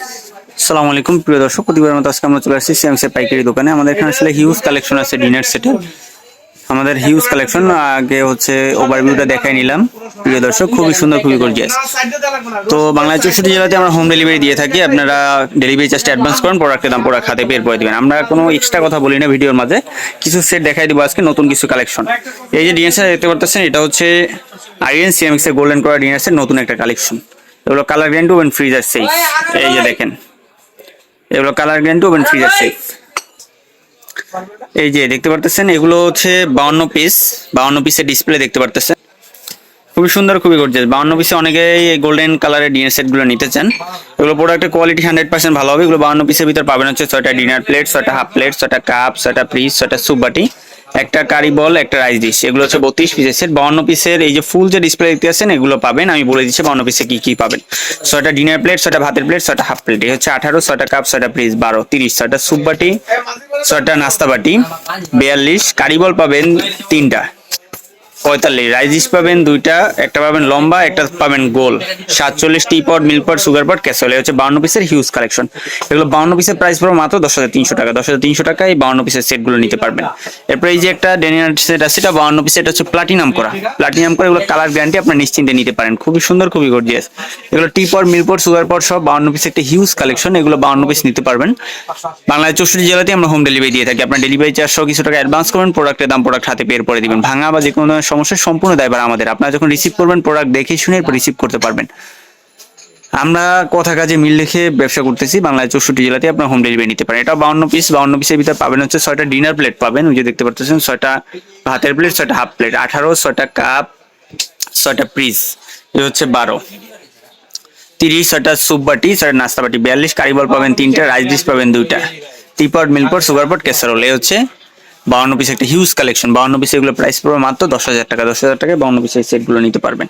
আসসালামু আলাইকুম। প্রিয় দর্শক প্রতিবার মতো আজকে আমরা চলে আসছি সিএমসি পাইকারি দোকানে। আমাদের এখানে আসলে হিউজ কালেকশন আছে ডিনার সেটের আমাদের হিউজ কালেকশন আগে হচ্ছে ওভারভিউটা দেখাই নিলাম। প্রিয় দর্শক, খুবই সুন্দর, খুবই গর্জিয়াস তো বাংলাদেশ চৌষট্টি জেলাতে আমরা হোম ডেলিভারি দিয়ে থাকি। আপনারা ডেলিভারি চার্জটা অ্যাডভান্স করেন প্রোডাক্টের দাম প্রোডাক্ট হাতে পেয়ে পরে দিবেন। আমরা কোনো এক্সট্রা কথা বলি না ভিডিওর মাঝে। কিছু সেট দেখাই দিব আজকে, নতুন কিছু কালেকশন এই যে ডিএনসি দেখতে পারতেছেন, এটা হচ্ছে আইএন সিএমএক্স এর গোল্ডেন করা ডিএনএস নতুন একটা কালেকশন এগুলো কালার গ্যান্ড ওভেন ফ্রিজার সেফ এই যে দেখেন। এগুলো কালার গ্যান্ড ওভেন ফ্রিজার সেফ এই যে দেখতে পারতেছেন এগুলো হচ্ছে বাউন্ন পিস বাউন্ন পিসের ডিসপ্লে দেখতে পারতেছেন। খুবই সুন্দর খুবই গর্জিয়াস বাউন্ন পিসে অনেকেই এই গোল্ডেন কালারের ডিনার সেটগুলো নিতে চান। এগুলো প্রোডাক্টের কোয়ালিটি হান্ড্রেড পার্সেন্ট ভালো হবে। এগুলো বাউন্ন পিসের ভিতর পাবেন হচ্ছে ছয়টা ডিনার প্লেট ছয়টা হাফ প্লেট ছয়টা কাপ ছয়টা ফ্রিজ ছয়টা সুপ বাটি। একটা কারি বল, একটা রাইস ডিশ। এগুলো হচ্ছে বত্রিশ পিসের সেট বাউন্ন পিসের এই যে ফুল যে ডিসপ্লে দেখতে আছেন এগুলো পাবেন। আমি বলে দিচ্ছি বাউন্ন পিসে কি কি পাবেন। ছয়টা ডিনার প্লেট ছয়টা ভাতের প্লেট ছয়টা হাফ প্লেট এই হচ্ছে আঠারো, ছয়টা কাপ ছয়টা ফ্রিজ বারো, তিরিশ, ছয়টা সুপ বাটি, ছয়টা নাস্তা বাটি, বিয়াল্লিশ। কারি বল পাবেন তিনটা। পঁয়তাল্লিশ। ডিশ পাবেন দুইটা, একটা পাবেন লম্বা, একটা পাবেন গোল। সাতচল্লিশ টি pot milk pot sugar pot casserole হচ্ছে বাউন্ন পিসের হিউজ কালেকশন এগুলো বাউন্ন পিসের প্রাইস পড়বে মাত্র দশ হাজার তিনশো টাকা। দশ হাজার তিনশো টাকায় বাউন্ন পিসের সেটগুলো নিতে পারবেন। এরপর এই যে একটা ডেনিয়ার সেট আছে, এটা বাউন্ন পিসের এটা হচ্ছে প্লাটিনাম করা। প্লাটিনাম করে, এগুলো কালার গ্যারান্টি আপনার নিশ্চিন্তে নিতে পারেন। খুবই সুন্দর, খুবই গর্জিয়াস এগুলো টি পট মিল্ক পট সুগার পট সব বাউন্ন পিসের একটা হিউজ কালেকশন এগুলো বাউন্ন পিস নিতে পারবেন। বাংলায় চৌষট্টি জেলাতে আমরা হোম ডেলিভারি দিয়ে থাকি। আপনার ডেলিভারি চারশো কিছু টাকা অ্যাডভান্স করবেন প্রোডাক্টের দাম প্রোডাক্ট হাতে পেয়ে পরে দিবেন। ভাঙা বা যে কোনো সমস্যার সম্পূর্ণ দায়ভার আমাদের। আপনারা যখন রিসিভ করবেন প্রোডাক্ট দেখে শুনে রিসিভ করতে পারবেন। আমরা কথা কাজে মিল রেখে ব্যবসা করতেছি। বাংলায় চৌষট্টি জেলাতে আপনার হোম ডেলিভারি নিতে পারেন। এটা বাউন্ন পিস বাউন্ন পিসের ভিতরে পাবেন হচ্ছে ছয়টা ডিনার প্লেট পাবেন। ওই যে দেখতে পাচ্ছেন ছয়টা ভাতের প্লেট ছয়টা হাফ প্লেট আঠারো, ছয়টা কাপ ছয়টা পিস এ হচ্ছে বারো। তিরিশ, ছয়টা সুপ বাটি, ছয়টা নাস্তা বাটি, বিয়াল্লিশ কারিবল পাবেন তিনটা রাইস ডিশ পাবেন দুইটা। Teapot milk pot sugar pot casserole এই হচ্ছে বাউন্ন পিস একটা হিউজ কালেকশন বাউন্ন পিস এগুলো প্রাইস পড়বে মাত্র দশ হাজার টাকা, দশ হাজার টাকায় বাউন্ন পিসের সেটগুলো নিতে পারবেন।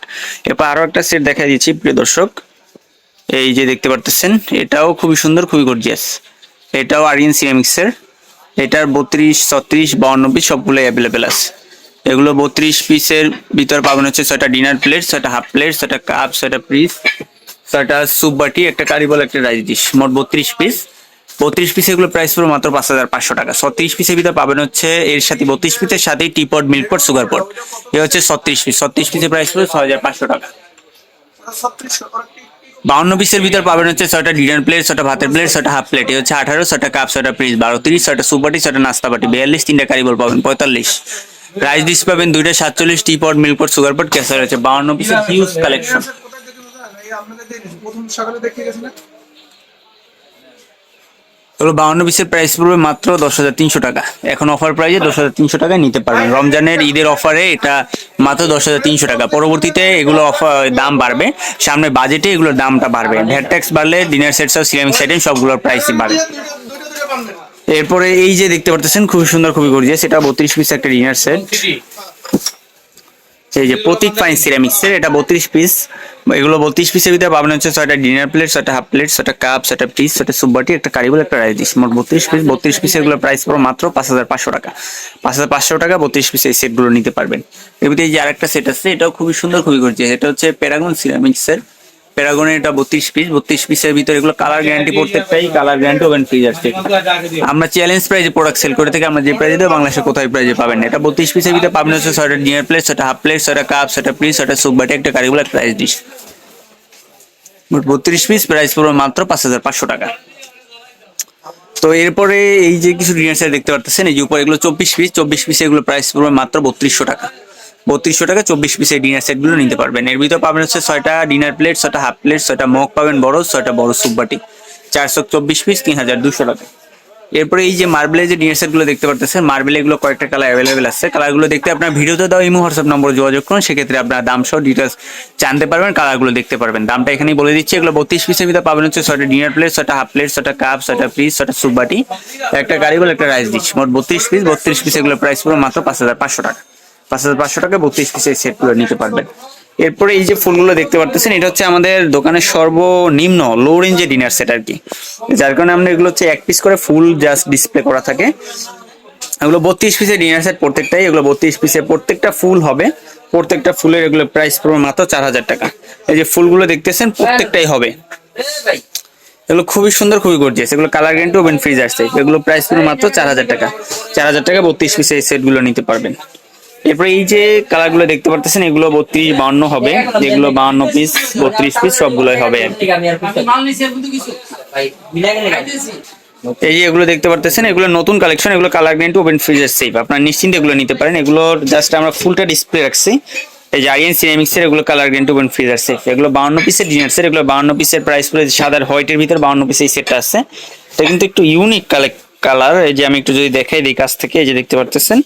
এরপর আরও একটা সেট দেখা দিচ্ছি, প্রিয় দর্শক। এই যে দেখতে পারতেছেন, এটাও খুবই সুন্দর, খুবই গর্জিয়াস এটাও আরিয়ান সিরামিক্সের এটার বত্রিশ, ছত্রিশ, বাউন্ন পিস সবগুলো অ্যাভেলেবেল আছে। এগুলো বত্রিশ পিসের ভিতর পাবেন হচ্ছে ছয়টা ডিনার প্লেট ছয়টা হাফ প্লেট ছয়টা কাপ ছয়টা পিস ছয়টা সুপ বাটি, একটা কারিবল একটা রাইস ডিশ মোট বত্রিশ পিস বত্রিশ পিস এগুলো প্রাইস পড়বে মাত্র পাঁচ হাজার পাঁচশো টাকা। ছত্রিশ পিসের ভিতরে পাবেন হচ্ছে এর সাথে বত্রিশ পিসের সাথে teapot milk pot sugar pot এ হচ্ছে ছত্রিশ পিস ছত্রিশ পিসের প্রাইস পড়বে ছয় হাজার পাঁচশো টাকা। বাউন্ন পিসের ভিতর পাবেন হচ্ছে ছয়টা ডিনার প্লেট ছয়টা ভাতের প্লেট ছয়টা হাফ প্লেট হচ্ছে আঠারো, ছয়টা কাপ ছয়টা পিস বারো, তিরিশ, ছয়টা সুপাটি ছয়টা নাস্তা বাটি, বিয়াল্লিশ, তিনটা কারিবল পাবেন, পঁয়তাল্লিশ। রাইস ডিশ পাবেন দুইটা, সাতচল্লিশ টি পট মিল্ক পট সুগার পট ক্যাসার আছে বাউন্ন পিসের হিউজ কালেকশন কোথায় থেকে বুঝলেন? এই আপনাদের দিয়ে দিয়েছি। প্রথম সকালে দেখে গেছিলেন এগুলো বাউন্ন পিসের প্রাইস পড়বে মাত্র দশ হাজার তিনশো টাকা। এখন অফার প্রাইসে দশ হাজার তিনশো টাকায় নিতে পারবেন। রমজানের ঈদের অফারে এটা মাত্র দশ হাজার তিনশো টাকা। পরবর্তীতে এগুলো অফার দাম বাড়বে। সামনে বাজেটে এগুলোর দামটা বাড়বে। ভ্যাট ট্যাক্স বাড়লে ডিনার সেট সব সিরামিক সাইডেন সবগুলোর প্রাইসই বাড়বে। এরপরে এই যে দেখতে পারতেছেন, খুবই সুন্দর, খুবই গর্জিয়াস এটা বত্রিশ পিস একটা ডিনার সেট এই যে প্রতীক ফাইন সিরামিক্সের এটা বত্রিশ পিস এগুলো বত্রিশ পিসের ভিতরে পাবেন হচ্ছে ছয়টা ডিনার প্লেট ছয়টা হাফ প্লেট ছয়টা কাপ ছয়টা পিস ছয়টা সুপবাটি একটা কারিগুলো একটা রাইস মোট বত্রিশ পিস বত্রিশ পিসের এগুলো প্রাইস পড়ো মাত্র পাঁচ হাজার পাঁচশো টাকা। পাঁচ হাজার পাঁচশো টাকা বত্রিশ পিস এই সেটগুলো নিতে পারবেন। এর ভিতরে যে আরেকটা সেট আছে এটাও খুবই সুন্দর খুবই করছে এটা হচ্ছে প্যারাগন সিরামিক্সের প্যারাগনের এটা বত্রিশ পিস বত্রিশ পিসের ভিতরে এগুলো কালার গ্যারান্টি প্রত্যেকটাই কালার গ্যারান্টি ওভেন ফ্রিজ আছে। আমরা চ্যালেঞ্জ প্রাইজে প্রোডাক্ট সেল করে থেকে আমরা যে প্রাইজে দেবো বাংলাদেশে কোথায় প্রাইজে পাবেন। এটা বত্রিশ পিসের ভিতরে পাবেন হচ্ছে ছয়টা ডিনার প্লেট ছয়টা হাফ প্লেট ছয়টা কাপ ছয়টা পিস ছয়টা সুপ বাটি, একটা কারিগুলো একটা রাইস ডিশ বত্রিশ পিস প্রাইস পড়বে মাত্র পাঁচ হাজার পাঁচশো টাকা। তো এরপরে এই যে কিছু ডিনার সেট দেখতে পারতেছেন, এই যে উপরে এগুলো চব্বিশ পিস চব্বিশ পিস এগুলো প্রাইস পড়বে মাত্র বত্রিশশো টাকা। বত্রিশশো টাকা চব্বিশ পিসের ডিনার সেটগুলো নিতে পারবেন। এর ভিতরে পাবেন হচ্ছে ছয়টা ডিনার প্লেট ছয়টা হাফ প্লেট ছয়টা মগ পাবেন বড়, ছয়টা বড় সুপ বাটি। চারশো চব্বিশ পিস তিন হাজার দুশো টাকা। এরপরে এই যে মার্বেলের যে ডিনার সেটগুলো দেখতে পারতেছেন মার্বেল এগুলো কয়েকটা কালার অ্যাভেলেবেল আছে। কালারগুলো দেখতে আপনার ভিডিওতে দাও ইমো হোয়াটসঅ্যাপ নম্বর যোগাযোগ করুন। সেক্ষেত্রে আপনার দাম সহ ডিটেলস জানতে পারবেন কালারগুলো দেখতে পারবেন। দামটা এখানেই বলে দিচ্ছি, এগুলো বত্রিশ পিসের ভিতরে পাবেন হচ্ছে ছয়টা ডিনার প্লেট ছয়টা হাফ প্লেট ছয়টা কাপ ছয়টা পিস ছয়টা সুপ বাটি। একটা গাড়িগুলো একটা রাইস ডিশ মোট বত্রিশ পিস বত্রিশ পিস এগুলো প্রাইস পুরো মাত্র পাঁচ হাজার পাঁচশো টাকা। পাঁচ হাজার পাঁচশো টাকা বত্রিশ পিসের সেটগুলো নিতে পারবেন। এরপরে এই যে ফুলগুলো দেখতে পারতেছেন, এটা হচ্ছে আমাদের দোকানের সর্বনিম্ন লো রেঞ্জের ডিনার সেট আর কি। যার কারণে আমরা এগুলো হচ্ছে এক পিস করে ফুল জাস্ট ডিসপ্লে করা থাকে। এগুলো বত্রিশ পিসের ডিনার সেট প্রত্যেকটাই, এগুলো বত্রিশ পিসের প্রত্যেকটা ফুল হবে। প্রত্যেকটা ফুলের এগুলো প্রাইস পড়বে মাত্র চার হাজার টাকা। এই যে ফুলগুলো দেখতেছেন, প্রত্যেকটাই হবে। এগুলো খুবই সুন্দর, খুবই গর্জিয়াস এগুলো কালার গ্যারান্টি ওভেন ফ্রিজ আসছে এগুলো প্রাইস পুরো মাত্র চার হাজার টাকা। চার হাজার টাকা বত্রিশ পিসের সেটগুলো নিতে পারবেন। এরপরে এই যে কালারগুলো দেখতে পারতেছেন, এগুলো বত্রিশ বাউন্ন হবে। যেগুলো বাউন্ন পিস বত্রিশ পিস সবগুলোই হবে এই যে এগুলো দেখতে পারতেছেন, এগুলো নতুন কালেকশন এগুলো কালার গ্যারান্টি ওপেন ফ্রিজের সেফ আপনার নিশ্চিন্তে এগুলো নিতে পারেন। এগুলো জাস্ট আমরা ফুলটা ডিসপ্লে রাখছি। এই যে আইএন সিনেমিক্সের এগুলো colour guarantee oven freezer safe এগুলো বাউন্ন পিসের ডিনার সেট এগুলো বাউন্ন পিসের প্রাইস পড়ে সাদার হোয়াইটের ভিতর বাউন্ন পিসের এই সেটটা আছে। এটা কিন্তু একটু ইউনিক কালেক্ট কালার এই যে আমি একটু যদি দেখাই দিই কাছ থেকে, এই যে দেখতে পারতেছেন।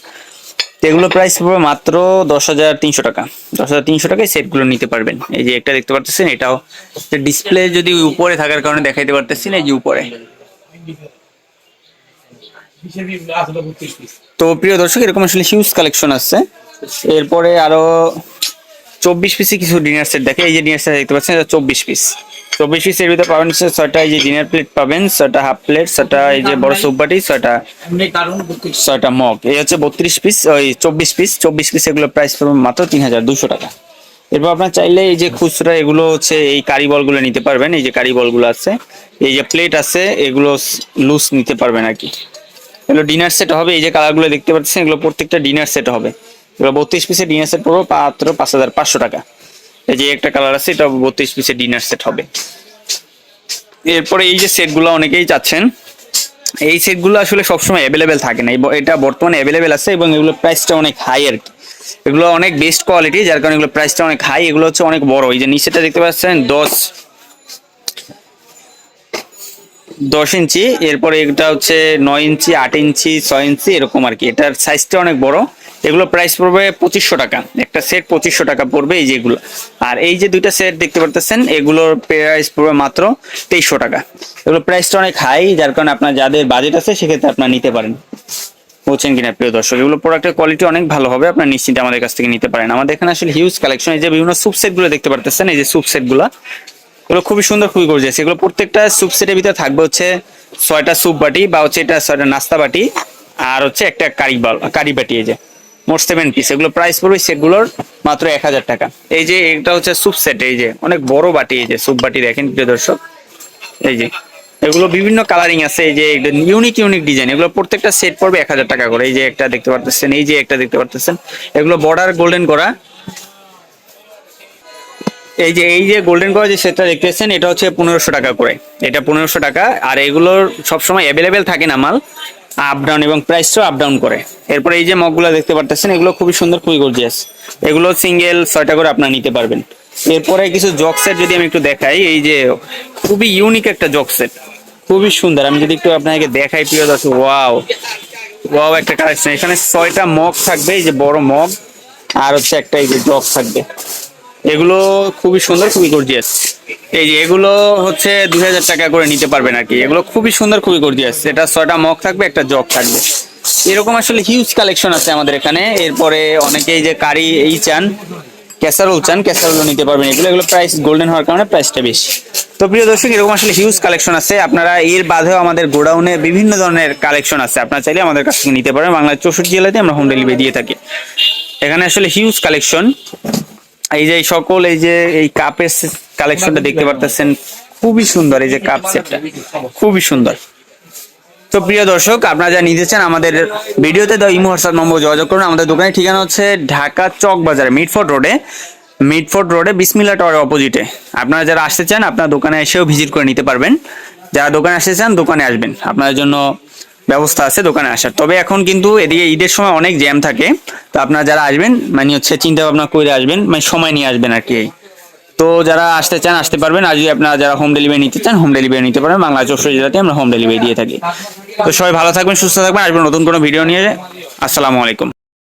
এগুলো প্রাইস পড়বে মাত্র দশ হাজার তিনশো টাকা। দশ হাজার তিনশো টাকায় সেটগুলো নিতে পারবেন। এই যে একটা দেখতে পারতেছেন, এটাও ডিসপ্লে যদি উপরে থাকার কারণে দেখাইতে পারতেছি না, এই যে উপরে। তো প্রিয় দর্শক, এরকম আসলে হিউজ কালেকশন আছে। এরপরে আরও চব্বিশ পিসে কিছু ডিনার সেট দেখে এই যে ডিনার সেট দেখতে পাচ্ছেন এটা চব্বিশ পিস চব্বিশ পিসের ভিতরে পাবেন ছয়টা এই যে ডিনার প্লেট পাবেন ছয়টা হাফ প্লেট ছয়টা এই যে বড় সুপ বাটি ছয়টা ছয়টা মগ। এই হচ্ছে বত্রিশ পিস ওই চব্বিশ পিস চব্বিশ পিস এগুলো প্রাইস পড়বে মাত্র তিন হাজার দুশো টাকা। এরপর আপনার চাইলে এই যে খুচরা এগুলো হচ্ছে এই কারি বলগুলো নিতে পারবেন এই যে কারি বলগুলো আছে এই যে প্লেট আছে এগুলো লুজ নিতে পারবেন আর কি। এগুলো ডিনার সেট হবে এই যে কালারগুলো দেখতে পাচ্ছেন এগুলো প্রত্যেকটা ডিনার সেট হবে। এগুলো বত্রিশ পিসের ডিনার সেট পড়বে মাত্র পাঁচ হাজার পাঁচশো টাকা। এই যে একটা কালার আছে, এটা বত্রিশ পিসের ডিনার সেট হবে। এরপরে এই যে সেটগুলো অনেকেই চাচ্ছেন, এই সেটগুলো আসলে সবসময় অ্যাভেলেবেল থাকে না। এটা বর্তমানে অ্যাভেলেবেল আছে এবং এগুলো প্রাইসটা অনেক হাই আর কি। এগুলো অনেক বেস্ট কোয়ালিটি যার কারণে এগুলো প্রাইসটা অনেক হাই এগুলো হচ্ছে অনেক বড়। এই যে নিচেটা দেখতে পাচ্ছেন, দশ দশ ইঞ্চি। এরপরে এটা হচ্ছে নয় ইঞ্চি, আট ইঞ্চি, ছয় ইঞ্চি, এরকম আর কি। এটার সাইজটা অনেক বড়। এগুলো প্রাইস পড়বে পঁচিশশো টাকা। একটা সেট পঁচিশশো টাকা পড়বে এই যেগুলো। আর এই যে দুইটা সেট দেখতে পারতেছেন, এগুলোর প্রাইস পড়বে মাত্র তেইশশো টাকা। এগুলো প্রাইসটা অনেক হাই যার কারণে আপনার যাদের বাজেট আছে, সেক্ষেত্রে আপনার নিতে পারেন। বলছেন কিনা প্রিয় দর্শক, এগুলো প্রোডাক্টের কোয়ালিটি অনেক ভালো হবে, আপনার নিশ্চিন্তে আমাদের কাছ থেকে নিতে পারেন। আমাদের এখানে আসলে হিউজ কালেকশন এই যে বিভিন্ন সুপ সেটগুলো দেখতে পারতেছেন, এই যে সুপ সেটগুলা, এগুলো খুবই সুন্দর, খুবই গর্জিয়াস এগুলো প্রত্যেকটা স্যুপ সেটের ভিতরে থাকবে হচ্ছে ছয়টা স্যুপ বাটি বা হচ্ছে এটা ছয়টা নাস্তা বাটি, আর হচ্ছে একটা কারি কারি বাটি এই যে। মোট সেভেন পিস এগুলো প্রাইস পড়বে সেটগুলোর মাত্র এক হাজার টাকা। এই যে এটা হচ্ছে স্যুপ সেট এই যে অনেক বড় বাটি, এই যে স্যুপ বাটি দেখেন প্রিয় দর্শক। এই যে এগুলো বিভিন্ন কালারিং আছে, এই যে ইউনিক ইউনিক ডিজাইন এগুলো প্রত্যেকটা সেট পড়বে এক হাজার টাকা করে। এই যে একটা দেখতে পারতেছেন, এই যে একটা দেখতে পারতেছেন। এগুলো বর্ডার গোল্ডেন করা। এই যে এই যে গোল্ডেন করা যে সেটটা দেখতেছেন, এটা হচ্ছে পনেরোশো টাকা করে। এটা পনেরোশো টাকা। আর এগুলোর সবসময় অ্যাভেলেবেল থাকে না মাল। আপ ডাউন এবং প্রাইসও আপ ডাউন করে। এরপরে এই যে মগগুলো দেখতে পারতেছেন, এগুলো খুবই সুন্দর, খুবই গর্জিয়াস এগুলো সিঙ্গেল ছয়টা করে আপনারা নিতে পারবেন। এরপরে কিছু জগ সেট যদি আমি একটু দেখাই, এই যে খুবই ইউনিক একটা জগ সেট খুবই সুন্দর। আমি যদি একটু আপনাকে দেখাই, প্রিয় দর্শক ওয়াও ওয়াও একটা কালেকশন এখানে ছয়টা মগ থাকবে, এই যে বড় মগ আর হচ্ছে একটা এই যে জগ থাকবে। এগুলো খুবই সুন্দর, খুবই গর্জিয়াস এই যে এগুলো হচ্ছে দুই হাজার টাকা করে নিতে পারবেন আর কি। এগুলো খুবই সুন্দর, খুবই গর্জিয়াস এটা ছয়টা মগ থাকবে, একটা জগ থাকবে। এরকম আসলে হিউজ কালেকশন আছে আমাদের এখানে। এরপরে অনেকেই যে কারি এই চান ক্যাসারোল চান ক্যাসারোলও নিতে পারবেন। এগুলো এগুলো প্রাইস গোল্ডেন হওয়ার কারণে প্রাইসটা বেশি। তো প্রিয় দর্শক, এরকম আসলে হিউজ কালেকশন আছে। আপনারা এর বাদেও আমাদের গোডাউনে বিভিন্ন ধরনের কালেকশন আছে। আপনারা চাইলে আমাদের কাছ থেকে নিতে পারেন। বাংলার চৌষট্টি জেলাতে আমরা হোম ডেলিভারি দিয়ে থাকি। এখানে আসলে হিউজ কালেকশন এই যে সকল এই যে এই কাপের কালেকশনটা দেখতে পারতেছেন খুবই সুন্দর এই যে কাপ সেটটা। খুবই সুন্দর। তো প্রিয় দর্শক আপনারা যা নিতে চান আমাদের ভিডিওতে দেওয়া ইমো হোয়াটসঅ্যাপ নম্বর যোগাযোগ করুন। আমাদের দোকানের ঠিকানা হচ্ছে ঢাকা চক বাজারে মিটফোর্ড রোডে। মিটফোর্ড রোডে বিসমিল্লা টাওয়ার অপোজিটে। আপনারা যারা আসতে চান আপনার দোকানে এসেও ভিজিট করে নিতে পারবেন। যারা দোকানে আসতে চান দোকানে আসবেন। আপনাদের জন্য ব্যবস্থা আছে দোকানে আসার। তবে এখন কিন্তু এদিকে ঈদের সময় অনেক জ্যাম থাকে। তো আপনারা যারা আসবেন মানে হচ্ছে চিন্তা ভাবনা করে আসবেন মানে সময় নিয়ে আসবেন আর কি। তো যারা আসতে চান, আসতে পারবেন। আর যদি আপনারা যারা হোম ডেলিভারি নিতে চান হোম ডেলিভারি নিতে পারবেন। বাংলা চৌষট্টি জেলাতে আমরা হোম ডেলিভারি দিয়ে থাকি। তো সবাই ভালো থাকবেন, সুস্থ থাকবেন। আসবেন নতুন কোনো ভিডিও নিয়ে। আসসালামু আলাইকুম।